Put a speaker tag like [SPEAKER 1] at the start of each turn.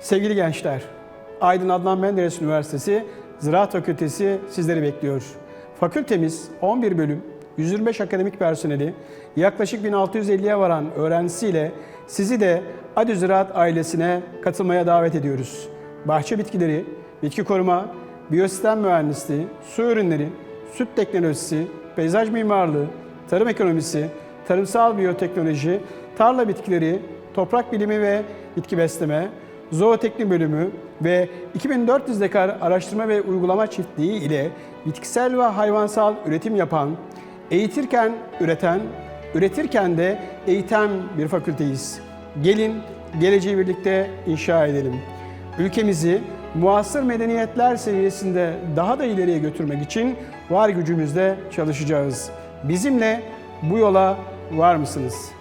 [SPEAKER 1] Sevgili gençler, Aydın Adnan Menderes Üniversitesi Ziraat Fakültesi sizleri bekliyor. Fakültemiz 11 bölüm, 125 akademik personeli, yaklaşık 1650'ye varan öğrencisiyle sizi de Adi Ziraat ailesine katılmaya davet ediyoruz. Bahçe bitkileri, bitki koruma, biyosistem mühendisliği, su ürünleri, süt teknolojisi, peyzaj mimarlığı, tarım ekonomisi, tarımsal biyoteknoloji, tarla bitkileri, toprak bilimi ve bitki besleme, zooteknik bölümü ve 2400 dekar araştırma ve uygulama çiftliği ile bitkisel ve hayvansal üretim yapan, eğitirken üreten, üretirken de eğiten bir fakülteyiz. Gelin geleceği birlikte inşa edelim. Ülkemizi muasır medeniyetler seviyesinde daha da ileriye götürmek için var gücümüzle çalışacağız. Bizimle bu yola var mısınız?